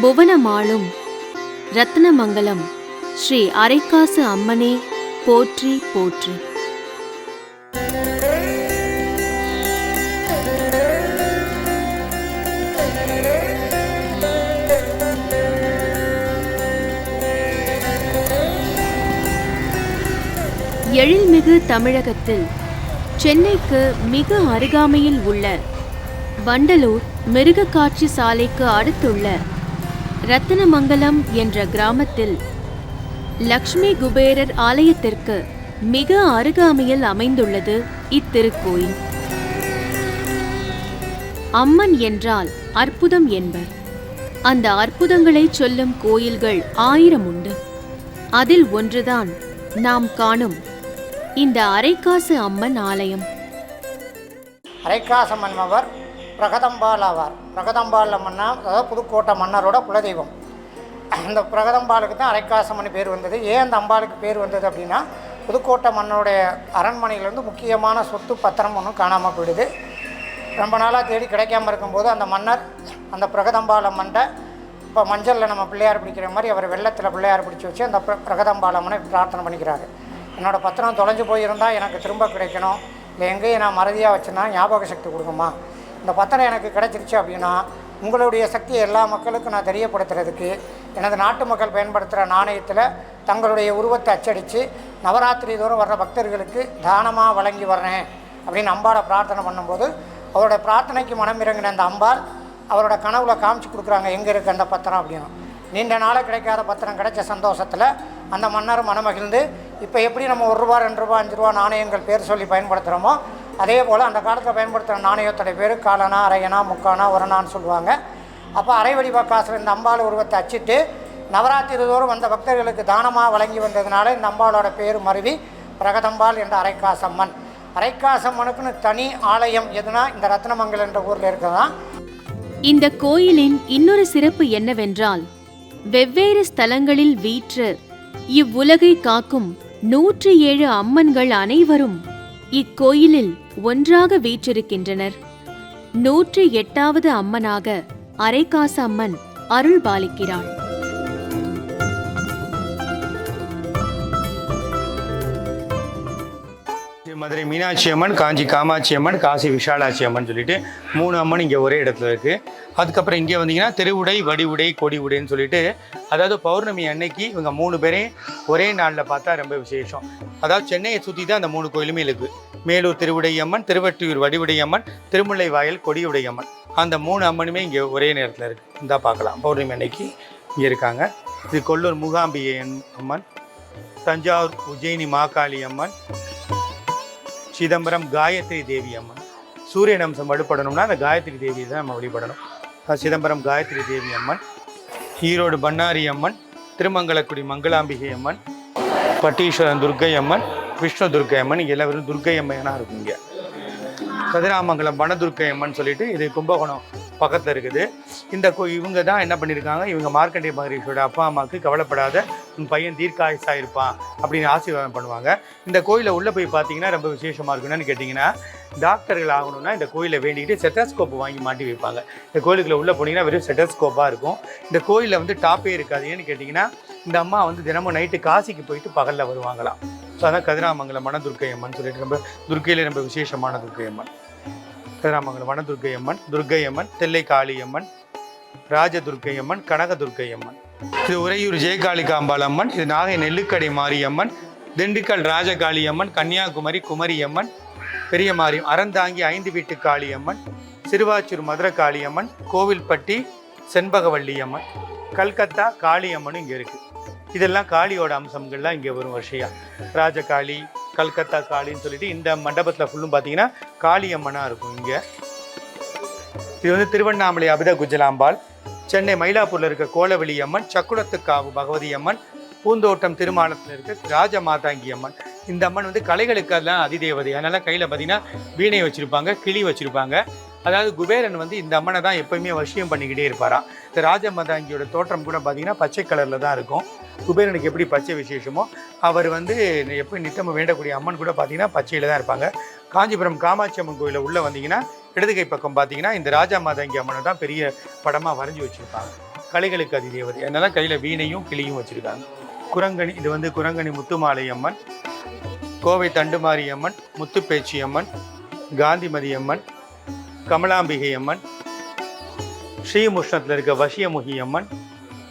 புவனமாளும் ரத்னமங்கலம் ஸ்ரீ அரைக்காசு அம்மனே போற்றி போற்றி. எழில்மிகு தமிழகத்தில் சென்னைக்கு மிக அருகாமையில் உள்ள வண்டலூர் மிருகக்காட்சி சாலைக்கு அடுத்துள்ள ரத்தனமங்கலம் என்ற கிராமத்தில் லக்ஷ்மி குபேரர் ஆலயத்திற்கு மிக அருகாமையில் அமைந்துள்ளது இத்திருக்கோயில். அம்மன் என்றால் அற்புதம் என்பர். அந்த அற்புதங்களை சொல்லும் கோயில்கள் ஆயிரம் உண்டு. அதில் ஒன்றுதான் நாம் காணும் இந்த அரைக்காசு அம்மன் ஆலயம். அரைக்காச அவர் பிரகதம்பால் ஆவார். பிரகதம்பால் அம்மன்னா அதாவது புதுக்கோட்டை மன்னரோட குலதெய்வம். அந்த பிரகதம்பாலுக்கு தான் அரைக்காசம்மன் பேர் வந்தது. ஏன் அந்த அம்பாளுக்கு பேர் வந்தது அப்படின்னா புதுக்கோட்டை மன்னருடைய அரண்மனையிலேருந்து முக்கியமான சொத்து பத்திரம் ஒன்றும் காணாமல் போயிடுது. ரொம்ப நாளாக தேடி கிடைக்காம இருக்கும்போது அந்த மன்னர் அந்த பிரகதம்பால் அம்மன்ட்ட இப்போ மஞ்சளில் நம்ம பிள்ளையார் பிடிக்கிற மாதிரி அவர் வெள்ளத்தில் பிள்ளையார் பிடிச்சி வச்சு அந்த பிர- பிரகதம்பால் அம்மனை பிரார்த்தனை பண்ணிக்கிறாரு. என்னோடய பத்திரம் தொலைஞ்சு போயிருந்தால் எனக்கு திரும்ப கிடைக்கணும். இல்லை எங்கேயும் நான் மறதியாக வச்சுருந்தா ஞாபக சக்தி கொடுக்குமா? இந்த பத்திரம் எனக்கு கிடைச்சிருச்சு அப்படின்னா உங்களுடைய சக்தியை எல்லா மக்களுக்கும் நான் தெரியப்படுத்துறதுக்கு எனது நாட்டு மக்கள் பயன்படுத்துகிற நாணயத்தில் தங்களுடைய உருவத்தை அச்சடித்து நவராத்திரி தோறும் வர்ற பக்தர்களுக்கு தானமாக வழங்கி வர்றேன் அப்படின்னு அம்பாவை பிரார்த்தனை பண்ணும்போது அவரோட பிரார்த்தனைக்கு மனம் இறங்கின அந்த அம்பாள் அவரோட கனவுல காமிச்சு கொடுக்குறாங்க எங்கே இருக்குது அந்த பத்திரம்? அப்படின்னு. நீண்ட நாளாக கிடைக்காத பத்திரம் கிடைச்ச சந்தோஷத்தில் அந்த மன்னர் மனமகிழ்ந்து இப்போ எப்படி நம்ம ஒரு ரூபா ரெண்டு ரூபா அஞ்சு ரூபா நாணயங்கள் பேர் சொல்லி பயன்படுத்துகிறோமோ அதே போல் அந்த காலத்தில் பயன்படுத்துகிற நாணயத்துடைய பேர் காலனா அரையனா முக்கானா உரணான்னு சொல்லுவாங்க. அப்போ அரை வடிவ காசில் இந்த அம்பாள் உருவத்தை அச்சிட்டு நவராத்திரி தோறும் வந்த பக்தர்களுக்கு தானமாக வழங்கி வந்ததுனால இந்த அம்பாளோட பேர் மருவி பிரகதம்பாள் என்ற அரைக்காசம்மன். அரைக்காசம்மனுக்குன்னு தனி ஆலயம் எதுனா இந்த ரத்னமங்கல் என்ற ஊரில் இருக்கிறதான் இந்த கோயிலின் இன்னொரு சிறப்பு என்னவென்றால் வெவ்வேறு ஸ்தலங்களில் வீற்று இவ்வுலகை காக்கும் நூற்றி ஏழு அம்மன்கள் அனைவரும் இக்கோயிலில் ஒன்றாக வீற்றிருக்கின்றனர். நூற்றி எட்டாவது அம்மனாக அரைக்காச அம்மன் அருள் பாலிக்கிறாள் மதுரை மீனாட்சி அம்மன் காஞ்சி காமாட்சி அம்மன் காசி விஷாலாட்சி அம்மன் சொல்லிட்டு மூணு அம்மன் இங்கே ஒரே இடத்துல இருக்குது அதுக்கப்புறம் இங்கே வந்தீங்கன்னா திருவுடை வடிவுடை கொடி உடைன்னு சொல்லிட்டு அதாவது பௌர்ணமி அன்னைக்கு இவங்க மூணு பேரையும் ஒரே நாளில் பார்த்தா ரொம்ப விசேஷம். அதாவது சென்னையை சுற்றி தான் அந்த மூணு கோயிலுமே இருக்குது மேலூர் திருவுடை அம்மன் திருவட்டியூர் வடிவுடை அம்மன் திருமுல்லை வாயில் கொடியுடை அம்மன். அந்த மூணு அம்மனுமே இங்கே ஒரே நேரத்தில் இருக்குது இந்தா பார்க்கலாம். பௌர்ணமி அன்னைக்கு இங்கே இருக்காங்க. இது கொல்லூர் மூகாம்பிகை அம்மன் தஞ்சாவூர் உஜ்ஜயினி மாகாளி அம்மன் சிதம்பரம் காயத்ரி தேவி அம்மன். சூரியன் அம்சம் வழிபடணும்னா அந்த காயத்ரி தேவியை தான் நம்ம வழிபடணும். சிதம்பரம் காயத்ரி தேவி அம்மன் ஈரோடு பண்ணாரி அம்மன் திருமங்கலக்குடி மங்களாம்பிகை அம்மன் பட்டீஸ்வரன் துர்க்கை அம்மன் விஷ்ணு துர்க்கை அம்மன் இங்கே எல்லாரும் துர்க்கை அம்மையனாக இருக்கும் இங்கே கதிராமங்கலம் வனதுர்க்கை அம்மன் சொல்லிட்டு இது கும்பகோணம் பக்கத்தில் இருக்குது. இந்த கோ இவங்க தான் என்ன பண்ணியிருக்காங்க இவங்க மார்க்கண்டே மகரிஷியோட அப்பா அம்மாவுக்கு கவலைப்படாத உன் பையன் தீர்க்காயசாக இருப்பான் அப்படின்னு ஆசீர்வாதம் பண்ணுவாங்க. இந்த கோயிலில் உள்ளே போய் பார்த்தீங்கன்னா ரொம்ப விசேஷமாக இருக்குன்னு கேட்டிங்கன்னா டாக்டர்கள் ஆகணும்னா இந்த கோயிலை வேண்டிக்கிட்டு செட்டஸ்கோப் வாங்கி மாட்டி வைப்பாங்க. இந்த கோயிலுக்குள்ளே உள்ளே போனீங்கன்னா வெறும் செட்டஸ்கோப்பாக இருக்கும். இந்த கோயிலில் வந்து டாப்பே இருக்காது. ஏன்னு கேட்டிங்கன்னா இந்த அம்மா வந்து தினமும் நைட்டு காசிக்கு போயிட்டு பகலில் வருவாங்களாம். ஸோ அதான் கதிராமங்கலம் மணதுர்க்கை அம்மன் சொல்லிட்டு ரொம்ப துர்க்கையில் ரொம்ப விசேஷமான துர்க்கை அம்மன். கதிராமங்கலம் வனதுர்க்கை அம்மன் துர்க்கை அம்மன் தெல்லை காளியம்மன் ராஜதுர்க்கை அம்மன் கனக துர்க்கை அம்மன் இது உறையூர் ஜெயகாளிகாம்பாள் அம்மன் இது நாகை நெல்லுக்கடை மாரியம்மன் திண்டுக்கல் ராஜகாளி அம்மன் கன்னியாகுமரி குமரி அம்மன் பெரிய அறந்தாங்கி ஐந்து வீட்டு காளியம்மன் சிறுவாச்சூர் மதுரை காளியம்மன் கோவில்பட்டி செண்பகவல்லி அம்மன் கல்கத்தா காளியம்மனும் இங்கே இருக்குது இதெல்லாம் காளியோட அம்சங்கள்லாம் இங்கே வரும் வருஷையா. ராஜகாளி கல்கத்தா காளின்னு சொல்லிட்டு இந்த மண்டபத்தில் ஃபுல்லும் பார்த்தீங்கன்னா காளியம்மனாக இருக்கும் இங்கே. இது வந்து திருவண்ணாமலை அபித குஜலாம்பாள் சென்னை மயிலாப்பூரில் இருக்க கோலவெளி அம்மன் சக்குளத்துக்காவு பகவதி அம்மன் பூந்தோட்டம் திருமாலத்தில் இருக்க ராஜ மாதாங்கி அம்மன். இந்த அம்மன் வந்து கலைகளுக்கு அதெல்லாம் அதிதேவதை. அதனால கையில் பார்த்தீங்கன்னா வீணை வச்சுருப்பாங்க கிளி வச்சுருப்பாங்க. அதாவது குபேரன் வந்து இந்த அம்மனை தான் எப்பயுமே வசியம் பண்ணிக்கிட்டே இருப்பாராம் இந்த ராஜமதாங்கியோட தோற்றம் கூட பார்த்தீங்கன்னா பச்சை கலரில் தான் இருக்கும். குபேரனுக்கு எப்படி பச்சை விசேஷமோ அவர் வந்து எப்படி நித்தம் வேண்டக்கூடிய அம்மன் கூட பார்த்தீங்கன்னா பச்சையில் தான் இருப்பாங்க. காஞ்சிபுரம் காமாட்சி அம்மன் கோயிலில் உள்ளே வந்தீங்கன்னா இடதுகை பக்கம் பார்த்தீங்கன்னா இந்த ராஜா மாதாங்கி அம்மனை தான் பெரிய படமாக வரைஞ்சி வச்சுருப்பாங்க. கலைகளுக்கு அதி தேவதை அதனால கையில் வீணையும் கிளியும் வச்சுருக்காங்க. குரங்கணி இது வந்து குரங்கணி முத்துமாலை அம்மன் கோவை தண்டுமாரி அம்மன் முத்துப்பேச்சி அம்மன் காந்திமதி அம்மன் கமலாம்பிகை அம்மன் ஸ்ரீமுஷ்ணத்தில் இருக்க வசியமுகி அம்மன்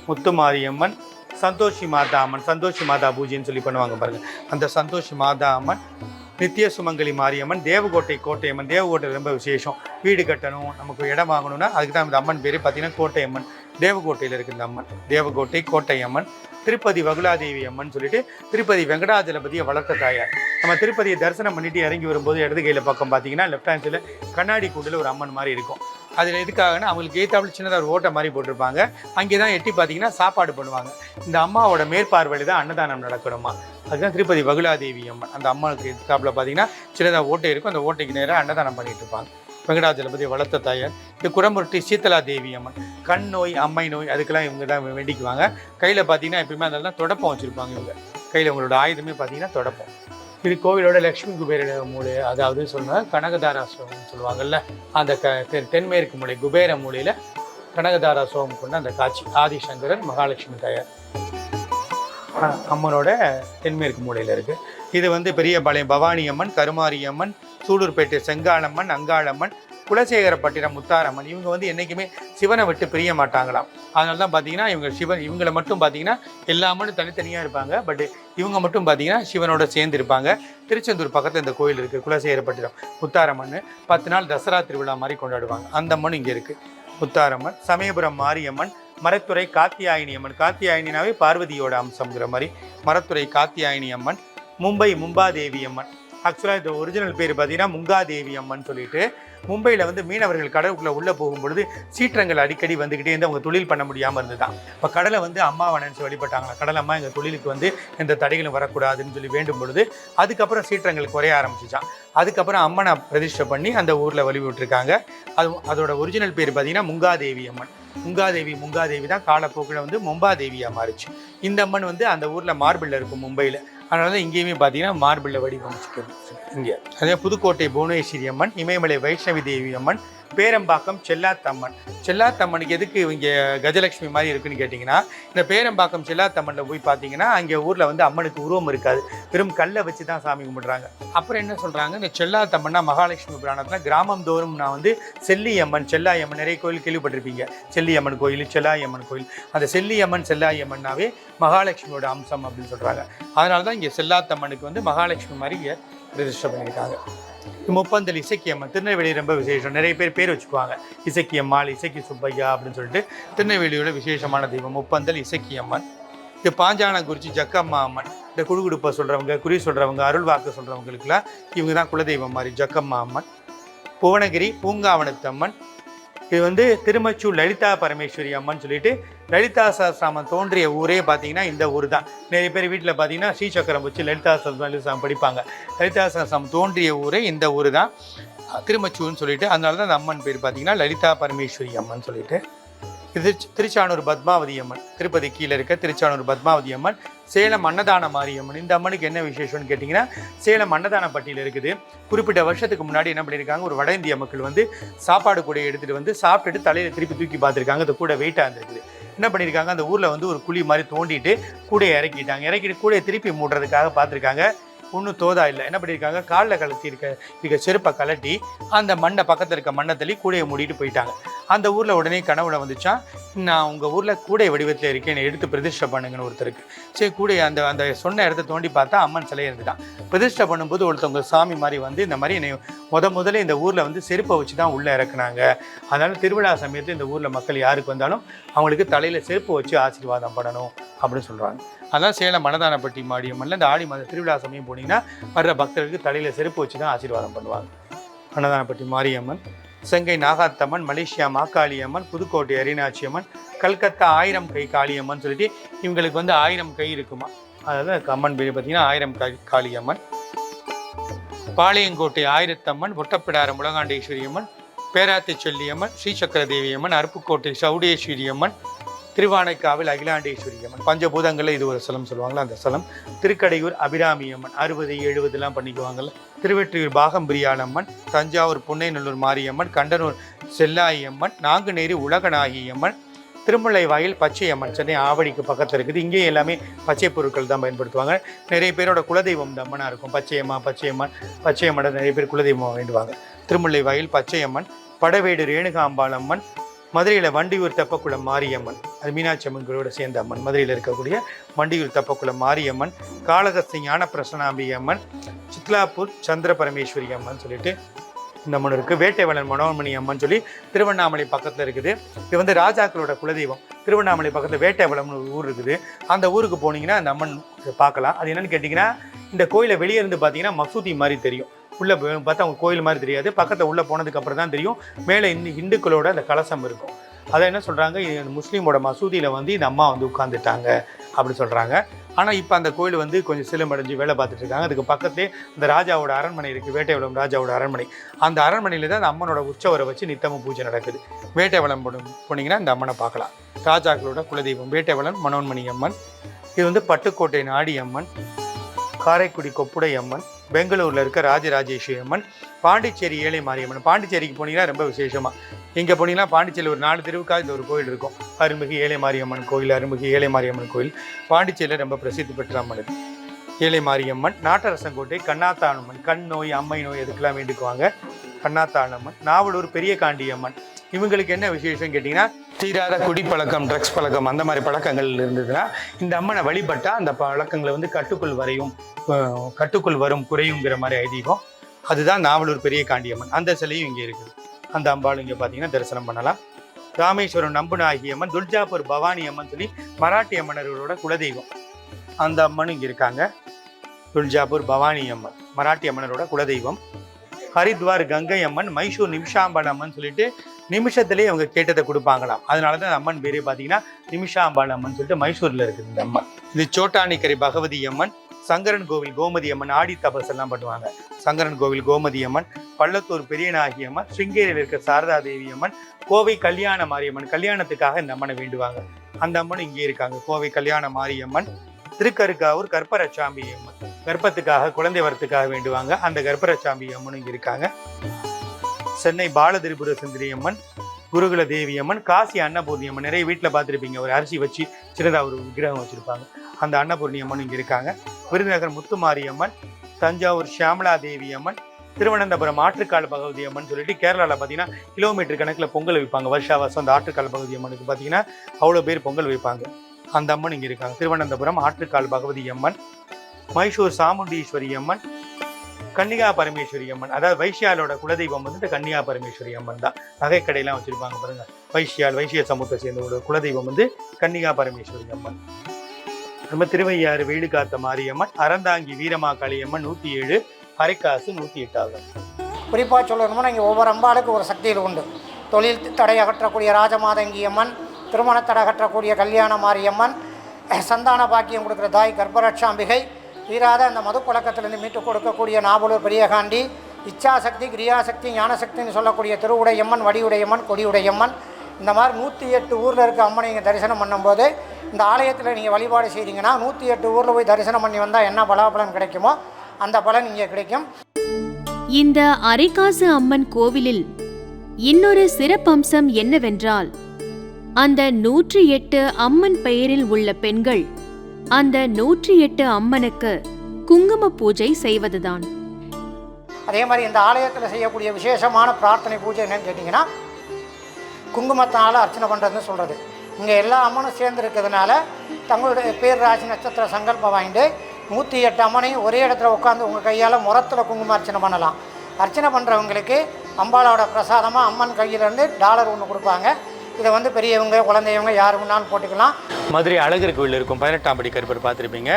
முத்துமாரி அம்மன் சந்தோஷி மாதா அம்மன் சந்தோஷி மாதா பூஜைன்னு சொல்லி பண்ணுவாங்க பாருங்க. அந்த சந்தோஷி மாதா அம்மன் நித்திய சுமங்கலி மாரியம்மன் தேவகோட்டை கோட்டையம்மன். தேவகோட்டை ரொம்ப விசேஷம். வீடு கட்டணும் நமக்கு இடம் வாங்கணும்னா அதுக்கு தான் இந்த அம்மன் பேர் பார்த்தீங்கன்னா கோட்டை அம்மன் தேவகோட்டையில் இருக்கு இந்த அம்மன். தேவகோட்டை கோட்டையம்மன். திருப்பதி வகுலாதேவி அம்மன் சொல்லிட்டு திருப்பதி வெங்கடாஜலபதியை வளர்த்த தாயார். நம்ம திருப்பதியை தரிசனம் பண்ணிட்டு இறங்கி வரும்போது இடது கையில் பக்கம் பார்த்தீங்கன்னா லெஃப்ட் ஹேண்ட் சைடில் கண்ணாடி கூண்டில் ஒரு அம்மன் மாதிரி இருக்கும். அதில் எதுக்காகனா அவங்களுக்கு ஏத்தாப்புல சின்னதாக ஒரு ஓட்டை மாதிரி போட்டிருப்பாங்க. அங்கே தான் எட்டி பார்த்தீங்கன்னா சாப்பாடு பண்ணுவாங்க. இந்த அம்மாவோட மேற்பார்வையில் தான் அன்னதானம் நடக்கணுமா? அதுதான் திருப்பதி பகுலாதேவி அம்மன். அந்த அம்மனுக்கு எதிர்த்தாப்புல பார்த்தீங்கன்னா சின்னதாக ஓட்டை இருக்கும். அந்த ஓட்டைக்கு நேராக அன்னதானம் பண்ணிட்டு இருப்பாங்க. வெங்கடாஜலபதி வளர்த்த தாயார். இது குடம்புரட்டி சீத்தலா தேவி அம்மன். கண் நோய் அம்மை நோய் அதுக்கெல்லாம் இவங்க தான் வேண்டிக்குவாங்க. கையில் பார்த்தீங்கன்னா எப்பயுமே அதெல்லாம் தொடப்பம் வச்சுருப்பாங்க இவங்க. கையில் உங்களோட ஆயுதமே பார்த்தீங்கன்னா தொடப்பம். இது கோவிலோட லக்ஷ்மி குபேர மூலை அதாவது சொன்ன கனகதாராசிரமம் சொல்லுவாங்கல்ல. அந்த க தென்மேற்கு மூலை குபேர மூலையில் கனகதாராசிரமம் கொண்ட அந்த காட்சி. ஆதிசங்கரன் மகாலட்சுமி தாயார். அம்மனோட தென்மேற்கு மூலையில் இருக்குது இது வந்து பெரியபாளையம் பவானி அம்மன் கருமாரி அம்மன் சூலூர்பேட்டை செங்காளம்மன் அங்காளம்மன் குலசேகரப்பட்டினம் முத்தாரம்மன். இவங்க வந்து என்றைக்குமே சிவனை விட்டு பிரிய மாட்டாங்களாம். அதனால தான் பார்த்தீங்கன்னா இவங்க சிவன் இவங்களை மட்டும் பார்த்தீங்கன்னா எல்லா அம்மனும் தனித்தனியாக இருப்பாங்க. பட் இவங்க மட்டும் பார்த்தீங்கன்னா சிவனோட சேர்ந்து இருப்பாங்க. திருச்செந்தூர் பக்கத்தில் இந்த கோயில் இருக்குது குலசேகரப்பட்டினம் முத்தாரம்மன் பத்து நாள் தசரா திருவிழா மாதிரி கொண்டாடுவாங்க. அந்த அம்மன் இங்கே இருக்குது முத்தாரம்மன் சமயபுரம் மாரியம்மன் மரத்துறை காத்தியாயினி அம்மன். காத்தியாயினினாவே பார்வதியோட அம்சம்ங்கிற மாதிரி. மரத்துறை காத்தியாயினி அம்மன் மும்பை மும்பாதேவி அம்மன். ஆக்சுவலாக இந்த ஒரிஜினல் பேர் பார்த்தீங்கன்னா முங்காதேவி அம்மன் சொல்லிட்டு மும்பையில் வந்து மீனவர்கள் கடலுக்குள்ளே உள்ளே போகும்பொழுது சீற்றங்கள் அடிக்கடி வந்துக்கிட்டே இருந்து அவங்க தொழில் பண்ண முடியாமல் இருந்துதான். இப்போ கடலை வந்து அம்மாவை நினச்சி வழிபட்டாங்களா? கடல் அம்மா எங்கள் தொழிலுக்கு வந்து எந்த தடைகளும் வரக்கூடாதுன்னு சொல்லி வேண்டும் பொழுது அதுக்கப்புறம் சீற்றங்கள் குறைய ஆரம்பிச்சிச்சான் அதுக்கப்புறம் அம்மனை பிரதிஷ்டை பண்ணி அந்த ஊரில் வழிபட்டுருக்காங்க. அது அதோட ஒரிஜினல் பேர் பார்த்தீங்கன்னா முங்காதேவி அம்மன். முங்காதேவி முங்காதேவி தான் காலப்போக்கில் வந்து மும்பாதேவியாக மாறிச்சு. இந்த அம்மன் வந்து அந்த ஊரில் மார்பிளில் இருக்கும் மும்பையில். அதனால தான் இங்கேயுமே பார்த்தீங்கன்னா மார்பிளில் வடிவமைச்சிக்கிறது இங்கே. அதே புதுக்கோட்டை புவனேஸ்வரி அம்மன் இமயமலை வைஷ்ணவி தேவி அம்மன் பேரம்பாக்கம் செல்லாத்தம்மன். செல்லாத்தம்மனுக்கு எதுக்கு இங்கே கஜலட்சுமி மாதிரி இருக்குன்னு கேட்டிங்கன்னா இந்த பேரம்பாக்கம் செல்லாத்தம்மனில் போய் பார்த்தீங்கன்னா அங்கே ஊரில் வந்து அம்மனுக்கு உருவம் இருக்காது. வெறும் கல்லை வச்சு தான் சாமி கும்பிட்றாங்க. அப்புறம் என்ன சொல்கிறாங்க இந்த செல்லாத்தம்மன்னா மகாலட்சுமி புராணத்தில் கிராமம் தோறும் நான் வந்து செல்லியம்மன் செல்லாயம்மன் நிறைய கோயில் கேள்விப்பட்டிருப்பீங்க. செல்லியம்மன் கோயில் செல்லாயம்மன் கோயில். அந்த செல்லியம்மன் செல்லாயம்மன்னாவே மகாலட்சுமியோட அம்சம் அப்படின்னு சொல்கிறாங்க அதனால தான் இங்கே செல்லாத்தம்மனுக்கு வந்து மகாலட்சுமி மாதிரி இங்கே பிரதிஷ்டை பண்ணியிருக்காங்க. முப்பந்தல் இசக்கியம்மன் திருநெல்வேலி ரொம்ப விசேஷம். நிறைய பேர் பேர் வச்சுக்குவாங்க. இசக்கியம்மாள் இசக்கி சுப்பையா அப்படின்னு சொல்லிட்டு திருநெல்வேலியோட விசேஷமான தெய்வம் முப்பந்தல் இசக்கியம்மன். இது பாஞ்சானங்குறிச்சி ஜக்கம்மா அம்மன். இந்த குடுகுடுப்பை சொல்கிறவங்க குறி சொல்கிறவங்க அருள் வாக்கு சொல்கிறவங்களுக்குலாம் இவங்க தான் குலதெய்வம் மாதிரி ஜக்கம்மா அம்மன். புவனகிரி பூங்காவனத்தம்மன். இது வந்து திருமச்சூர் லலிதா பரமேஸ்வரி அம்மன் சொல்லிட்டு லலிதா சாஸ்திராமன் தோன்றிய ஊரே பார்த்தீங்கன்னா இந்த ஊர் தான் நிறைய பேர் வீட்டில் பார்த்தீங்கன்னா ஸ்ரீசக்கரம் வச்சு லலிதா சஹஸ்ரம் படிப்பாங்க. லலிதா சஹஸ்ரம் தோன்றிய ஊரே இந்த ஊர் தான் திருமச்சூர்னு சொல்லிட்டு அதனால தான் அந்த அம்மன் பேர் பார்த்தீங்கன்னா லலிதா பரமேஸ்வரி அம்மன் சொல்லிட்டு. இது திருச்சானூர் பத்மாவதி அம்மன். திருப்பதி கீழே இருக்க திருச்சானூர் பத்மாவதி அம்மன். சேலம் அன்னதான மாரியம்மன். இந்த அம்மனுக்கு என்ன விசேஷம்னு கேட்டிங்கன்னா சேலம் அன்னதான பட்டியல் இருக்குது. குறிப்பிட்ட வருஷத்துக்கு முன்னாடி என்ன பண்ணியிருக்காங்க? ஒரு வட இந்திய மக்கள் வந்து சாப்பாடு கூட எடுத்துகிட்டு வந்து சாப்பிட்டுட்டு தலையில் திருப்பி தூக்கி பார்த்துருக்காங்க. அது கூட வெயிட்டாக இருந்திருக்குது என்ன பண்ணியிருக்காங்க? அந்த ஊரில் வந்து ஒரு குழி மாதிரி தோண்டிட்டு கூடையை இறக்கிட்டாங்க. இறக்கிட்டு கூடையை திருப்பி மூடுறதுக்காக பார்த்துருக்காங்க. ஒன்றும் தோதா இல்லை. என்ன பண்ணியிருக்காங்க காலில் கலத்தி இருக்க இருக்க செருப்பை கலட்டி அந்த மண்ணை பக்கத்தில் இருக்க மண்ணை தள்ளி கூடையை மூடிட்டு போயிட்டாங்க. அந்த ஊரில் உடனே கனவுல வந்துச்சான் நான் உங்கள் ஊரில் கூடை வடிவத்தில் இருக்கேன். என்னை எடுத்து பிரதிஷ்டை பண்ணுங்கன்னு ஒருத்தருக்கு சரி கூடையை அந்த அந்த சொன்ன இடத்த தோண்டி பார்த்தா அம்மன் சிலை இருந்துட்டான். பிரதிஷ்டை பண்ணும்போது ஒருத்தவங்க சாமி மாதிரி வந்து இந்த மாதிரி என்னை முத முதல்ல இந்த ஊரில் வந்து செருப்பை வச்சு தான் உள்ளே இறக்குனாங்க. அதனால் திருவிழா சமயத்தில் இந்த ஊரில் மக்கள் யாருக்கு வந்தாலும் அவங்களுக்கு தலையில் செருப்பு வச்சு ஆசீர்வாதம் பண்ணணும் அப்படின்னு சொல்கிறாங்க அதான் சேலம் மனதானப்பட்டி மாடியம்மன்ல இந்த ஆடி மாத திருவிழா சமயம் போனீங்கன்னா வர்ற பக்தர்களுக்கு தலையில் செருப்பு வச்சு தான் ஆசீர்வாதம் பண்ணுவாங்க. மனதானப்பட்டி மாரியம்மன் செங்கை நாகாத்தம்மன் மலேசியா மாக்காளி அம்மன் புதுக்கோட்டை அரிநாச்சி அம்மன் கல்கத்தா ஆயிரம் கை காளியம்மன் சொல்லிட்டு இவங்களுக்கு வந்து ஆயிரம் கை இருக்குமா? அதாவது அம்மன் பேர் பார்த்தீங்கன்னா ஆயிரம் கை காளியம்மன். பாளையங்கோட்டை ஆயிரத்தம்மன் ஒட்டப்பிடாரம் முலகாண்டேஸ்வரி அம்மன் பேராத்தி சொல்லியம்மன் ஸ்ரீசக்கர தேவியம்மன் அருப்புக்கோட்டை சவுடேஸ்வரி அம்மன் திருவானைக்காவில் அகிலாண்டேஸ்வரி அம்மன். பஞ்சபூதங்களில் இது ஒரு ஸ்தலம் சொல்லுவாங்களா அந்த ஸ்தலம் திருக்கடையூர் அபிராமி அம்மன் அறுபது எழுபதுலாம் பண்ணிக்குவாங்கல்ல திருவெற்றியூர் பாகம்பிரியாள் அம்மன் தஞ்சாவூர் புன்னைநல்லூர் மாரியம்மன் கண்டனூர் செல்லாயி அம்மன் நாங்குநேரி உலகநாயகி அம்மன் திருமலை வாயில் பச்சை அம்மன் சென்னை ஆவடிக்கு பக்கத்தில் இருக்குது. இங்கேயும் எல்லாமே பச்சை பொருட்கள் தான் பயன்படுத்துவாங்க. நிறைய பேரோட குலதெய்வம் தம்மனாக அம்மனாக இருக்கும். பச்சையம்மா பச்சையம்மன் பச்சையம்மனை நிறைய பேர் குலதெய்வம் வேண்டுவாங்க. திருமலை வாயில் பச்சையம்மன் படவேடு ரேணுகாம்பாள் அம்மன் மதுரையில் வண்டியூர் தெப்பக்குளம் மாரியம்மன் அது மீனாட்சி அம்மன் கோயிலோட சேர்ந்த அம்மன். மதுரையில் இருக்கக்கூடிய வண்டியூர் தெப்பக்குளம் மாரியம்மன் காளகஸ்தி ஞான பிரசனாம்பி அம்மன் சித்லாப்பூர் சந்திர பரமேஸ்வரி அம்மன் சொல்லிட்டு இந்த அம்மன் இருக்குது வேட்டைவளன் மனோன்மணி அம்மன் சொல்லி திருவண்ணாமலை பக்கத்தில் இருக்குது. இது வந்து ராஜாக்களோட குலதெய்வம். திருவண்ணாமலை பக்கத்தில் வேட்டைவளம்னு ஒரு ஊர் இருக்குது. அந்த ஊருக்கு போனீங்கன்னா அந்த அம்மன் பார்க்கலாம். அது என்னென்னு கேட்டிங்கன்னா இந்த கோயிலை வெளியே இருந்து பார்த்தீங்கன்னா மசூதி மாதிரி தெரியும். உள்ளே பார்த்தா அவங்க கோயில் மாதிரி தெரியாது. பக்கத்தில் உள்ளே போனதுக்கு அப்புறம் தான் தெரியும். மேலே இந்து இந்துக்களோட அந்த கலசம் இருக்கும். அதை என்ன சொல்கிறாங்க இது முஸ்லீமோட மசூதியில் வந்து இந்த அம்மா வந்து உட்காந்துட்டாங்க அப்படி சொல்கிறாங்க ஆனால் இப்போ அந்த கோயில் வந்து கொஞ்சம் சிலமடைஞ்சு வேலை பார்த்துட்டு இருக்காங்க. அதுக்கு பக்கத்துலேயே அந்த ராஜாவோட அரண்மனை இருக்குது வேட்டைவளம் ராஜாவோட அரண்மனை. அந்த அரண்மனையில் தான் அந்த அம்மனோட உற்சவரை வச்சு நித்தமும் பூஜை நடக்குது. வேட்டைவளம் போனீங்கன்னா இந்த அம்மனை பார்க்கலாம். ராஜாக்களோட குலதெய்வம் வேட்டைவளம் மனோன்மணி அம்மன். இது வந்து பட்டுக்கோட்டை நாடி அம்மன். காரைக்குடி கொப்புடை அம்மன் பெங்களூரில் இருக்க ராஜராஜேஸ்வரி அம்மன் பாண்டிச்சேரி ஏழை மாரியம்மன் பாண்டிச்சேரிக்கு போனீங்கன்னா ரொம்ப விசேஷமாக இங்கே போனீங்கன்னா பாண்டிச்சேரி ஒரு நாலு தெருவுக்காக இந்த ஒரு கோயில் இருக்கும். அருள்மிகு ஏழை மாரியம்மன் கோயில் அருள்மிகு ஏழை மாரியம்மன் கோயில். பாண்டிச்சேரியில் ரொம்ப பிரசித்தி பெற்ற அம்மன் இது. ஏழை மாரியம்மன் நாட்டரசங்கோட்டை கண்ணாத்தானம்மன் கண் நோய் அம்மை நோய் எதுக்கெல்லாம் வேண்டிக்குவாங்க? கண்ணாத்தானம்மன் நாவலூர் பெரிய காண்டியம்மன் இவங்களுக்கு என்ன விசேஷம் கேட்டிங்கன்னா தீராத குடிப்பழக்கம் ட்ரக்ஸ் பழக்கம் அந்த மாதிரி பழக்கங்கள் இருந்ததுன்னா இந்த அம்மனை வழிபட்டால் அந்த பழக்கங்களை வந்து கட்டுக்குள் வரையும் கட்டுக்குள் வரும் குறையுங்கிற மாதிரி ஐதீகம். அதுதான் நாவலூர் பெரிய காண்டியம்மன். அந்த சிலையும் இங்கே இருக்குது. அந்த அம்பாள் இங்கே பார்த்தீங்கன்னா தரிசனம் பண்ணலாம். ராமேஸ்வரம் நம்புநாயகி அம்மன் துல்ஜாபூர் பவானி அம்மன் சொல்லி மராட்டிய மன்னர்களோட குலதெய்வம். அந்த அம்மனும் இங்கே இருக்காங்க. துல்ஜாபூர் பவானி அம்மன் மராட்டிய மன்னரோட குலதெய்வம். ஹரித்வார் கங்கை அம்மன் மைசூர் நிமிஷாம்பாள் அம்மன் சொல்லிட்டு நிமிஷத்துலேயே அவங்க கேட்டதை கொடுப்பாங்களாம். அதனால தான் அம்மன் பேரே பார்த்தீங்கன்னா நிமிஷாம்பாள் அம்மன் சொல்லிட்டு மைசூரில் இருக்குது இந்த அம்மன். இது சோட்டானிக்கரை பகவதி அம்மன் சங்கரன் கோவில் கோமதி அம்மன் ஆடி தபஸ் எல்லாம் பண்ணுவாங்க. சங்கரன் கோவில் கோமதி அம்மன் பள்ளத்தூர் பெரியநாகி அம்மன் ஸ்ருங்கேரியில் இருக்க சாரதா தேவி அம்மன் கோவை கல்யாண மாரியம்மன் கல்யாணத்துக்காக இந்த அம்மனை வேண்டுவாங்க. அந்த அம்மன் இங்கே இருக்காங்க. கோவை கல்யாண மாரியம்மன் திருக்கருக்காவூர் கற்பரச்சாம்பி அம்மன். கர்ப்பத்துக்காக குழந்தை வரத்துக்காக வேண்டுவாங்க. அந்த கர்ப்பரச்சாம்பி அம்மனும் இங்கே இருக்காங்க. சென்னை பாலதிரிபுர சுந்தரி அம்மன் குருகுல தேவி அம்மன் காசி அன்னபூர்ணி அம்மன் நிறைய வீட்டில் பார்த்துருப்பீங்க. ஒரு அரிசி வச்சு சின்னதாக ஒரு விக்கிரகம் வச்சுருப்பாங்க. அந்த அன்னபூர்ணி அம்மன் இங்கே இருக்காங்க. விருதுநகர் முத்துமாரி அம்மன் தஞ்சாவூர் ஷியாமலா தேவி அம்மன் திருவனந்தபுரம் ஆற்றுக்கால் பகவதி அம்மன் சொல்லிட்டு கேரளாவில் பார்த்தீங்கன்னா கிலோமீட்டர் கணக்கில் பொங்கல் வைப்பாங்க. வருஷா வருஷம் அந்த ஆற்றுக்கால் பகவதி அம்மனுக்கு பார்த்தீங்கன்னா அவ்வளோ பேர் பொங்கல் வைப்பாங்க. அந்த அம்மன் இங்கே இருக்காங்க. திருவனந்தபுரம் ஆற்றுக்கால் பகவதி அம்மன் மைசூர் சாமுண்டீஸ்வரி அம்மன் கன்னிகா பரமேஸ்வரி அம்மன் அதாவது வைசியாலோட குலதெய்வம் வந்துட்டு கன்னிகா பரமேஸ்வரி அம்மன் தான். நகைக்கடையெல்லாம் வச்சுருப்பாங்க பாருங்க. வைசியால் வைசிய சமூகத்தை சேர்ந்தவோட குலதெய்வம் வந்து கன்னிகா பரமேஸ்வரி அம்மன் நம்ம திருவையாறு வேலுக்காத்த மாரியம்மன் அறந்தாங்கி வீரமா காளியம்மன் நூற்றி ஏழு அரைக்காசு நூற்றி எட்டாவது. குறிப்பாக சொல்லணும்னா இங்கே ஒவ்வொரு அம்பாளுக்கு ஒரு சக்திகள் உண்டு. தொழில் தடை அகற்றக்கூடிய ராஜமாதங்கி அம்மன் திருமண தடை அகற்றக்கூடிய கல்யாண மாரியம்மன் சந்தான பாக்கியம் கொடுக்குற தாய் கர்ப்பரட்சாம்பிகை தீராத அந்த மது பழக்கத்திலிருந்து மீட்டு கொடுக்கக்கூடிய நாவலூர் பெரியகாண்டி இச்சாசக்தி கிரியாசக்தி ஞானசக்தின்னு சொல்லக்கூடிய திருவுடையம்மன் வடிவுடையம்மன் கொடியுடையம்மன் இந்த மாதிரி நூற்றி எட்டு ஊரில் இருக்க அம்மனை நீங்கள் தரிசனம் பண்ணும்போது இந்த ஆலயத்தில் நீங்கள் வழிபாடு செய்தீங்கன்னா நூற்றி எட்டு ஊரில் போய் தரிசனம் பண்ணி வந்தால் என்ன பலாபலன் கிடைக்குமோ அந்த பலன் இங்கே கிடைக்கும். இந்த அரைக்காசு அம்மன் கோவிலில் இன்னொரு சிறப்பம்சம் என்னவென்றால் அந்த நூற்றி எட்டு அம்மன் பெயரில் உள்ள பெண்கள் அந்த நூற்றி எட்டு அம்மனுக்கு குங்கும பூஜை செய்வதுதான். அதே மாதிரி இந்த ஆலயத்தில் செய்யக்கூடிய விசேஷமான பிரார்த்தனை பூஜை என்னன்னு கேட்டிங்கன்னா குங்குமத்தால் அர்ச்சனை பண்ணுறதுன்னு சொல்கிறது இங்கே எல்லா அம்மனும் சேர்ந்து இருக்கிறதுனால தங்களுடைய பேர் ராசி நட்சத்திர சங்கல்பம் வாங்கிட்டு நூற்றி எட்டு அம்மனையும் ஒரே இடத்துல உட்காந்து உங்கள் கையால் முரத்தில் குங்கும அர்ச்சனை பண்ணலாம். அர்ச்சனை பண்ணுறவங்களுக்கு அம்பாளோட பிரசாதமாக அம்மன் கையிலேருந்து டாலர் ஒன்று கொடுப்பாங்க. இதை வந்து பெரியவங்க குழந்தையவங்க யார் வேணாலும் போட்டுக்கலாம். மதுரை அழகர் கோயில் இருக்கும் பதினெட்டாம் படி கருப்பர் பார்த்துருப்பீங்க.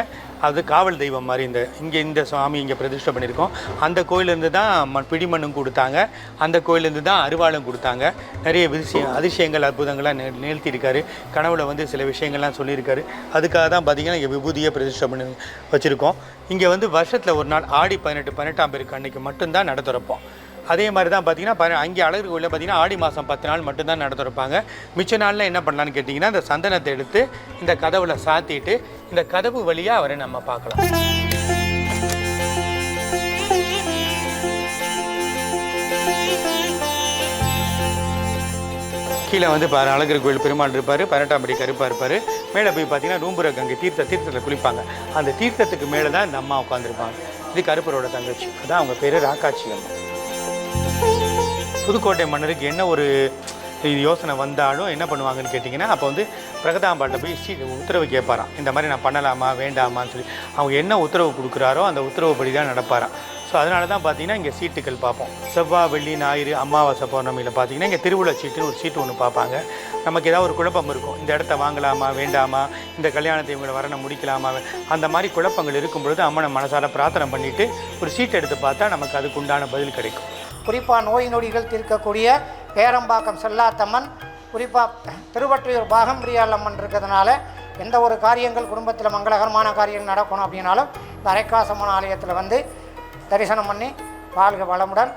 அது காவல் தெய்வம் மாதிரி இந்த இங்கே இந்த சுவாமி இங்கே பிரதிஷ்டை பண்ணியிருக்கோம். அந்த கோயிலேருந்து தான் மண் பிடிமண்ணும் கொடுத்தாங்க. அந்த கோயிலேருந்து தான் அருவாளும் கொடுத்தாங்க. நிறைய விஷயம் அதிசயங்கள் அற்புதங்கள்லாம் நே நிகழ்த்தியிருக்காரு. கனவுல வந்து சில விஷயங்கள்லாம் சொல்லியிருக்காரு. அதுக்காக தான் பார்த்தீங்கன்னா இங்கே விபூதியை பிரதிஷ்டை பண்ணி வச்சுருக்கோம். இங்கே வந்து வருஷத்தில் ஒரு நாள் ஆடி பதினெட்டு பதினெட்டாம் பேருக்கு அன்னைக்கு மட்டும்தான் நடத்துகிறப்போம் திறப்போம் அதே மாதிரி தான் பார்த்தீங்கன்னா அங்கே அழகர் கோயிலில் பார்த்தீங்கன்னா ஆடி மாதம் பத்து நாள் மட்டும்தான் நடத்திருப்பாங்க மிச்ச நாளில் என்ன பண்ணலான்னு கேட்டிங்கன்னா இந்த சந்தனத்தை எடுத்து இந்த கதவுல சாத்திட்டு இந்த கதவு வழியாக அவரை நம்ம பார்க்கலாம். கீழே வந்து பாரு அழகர் கோயில் பெருமாள் இருப்பார் பதினெட்டாம்படி கருப்பாக இருப்பார். மேலே போய் பார்த்தீங்கன்னா ரூம்புர கங்கை தீர்த்த தீர்த்தத்தில் குளிப்பாங்க. அந்த தீர்த்தத்துக்கு மேலே தான் இந்த அம்மா உட்காந்துருப்பாங்க இது கருப்பரோட தங்கச்சி. அதான் அவங்க பேர் ராக்காட்சி அம்மா. புதுக்கோட்டை மன்னருக்கு என்ன ஒரு இது யோசனை வந்தாலும் என்ன பண்ணுவாங்கன்னு கேட்டிங்கன்னா அப்போ வந்து பிரகதாம்பாட்டை போய் சீ உத்தரவு கேட்பாராம். இந்த மாதிரி நான் பண்ணலாமா வேண்டாமான்னு சொல்லி. அவங்க என்ன உத்தரவு கொடுக்குறாரோ அந்த உத்தரவுப்படி தான் நடப்பாராம். ஸோ அதனால தான் பார்த்தீங்கன்னா இங்கே சீட்டுகள் பார்ப்போம். செவ்வாய் வெள்ளி ஞாயிறு அமாவாசை பௌர்ணமியில் பார்த்தீங்கன்னா இங்கே திருவிழா சீட்டுன்னு ஒரு சீட்டு ஒன்று பார்ப்பாங்க. நமக்கு ஏதாவது ஒரு குழப்பம் இருக்கும். இந்த இடத்த வாங்கலாமா வேண்டாமா? இந்த கல்யாணத்தை இவங்களை வரணும் முடிக்கலாமா? அந்த மாதிரி குழப்பங்கள் இருக்கும் பொழுது அம்மனை மனசார பிரார்த்தனை பண்ணிவிட்டு ஒரு சீட் எடுத்து பார்த்தா நமக்கு அதுக்கு உண்டான பதில் கிடைக்கும். குறிப்பாக நோய் நொடிகள் தீர்க்கக்கூடிய பேரம்பாக்கம் செல்லாத்தம்மன் குறிப்பாக திருவற்றியூர் பாகம்பிரியால் அம்மன் இருக்கிறதுனால எந்த ஒரு காரியங்கள் குடும்பத்தில் மங்களகரமான காரியங்கள் நடக்கணும் அப்படின்னாலும் இந்த அரைக்காசம்மன் ஆலயத்தில் வந்து தரிசனம் பண்ணி வாழ்க வளமுடன்.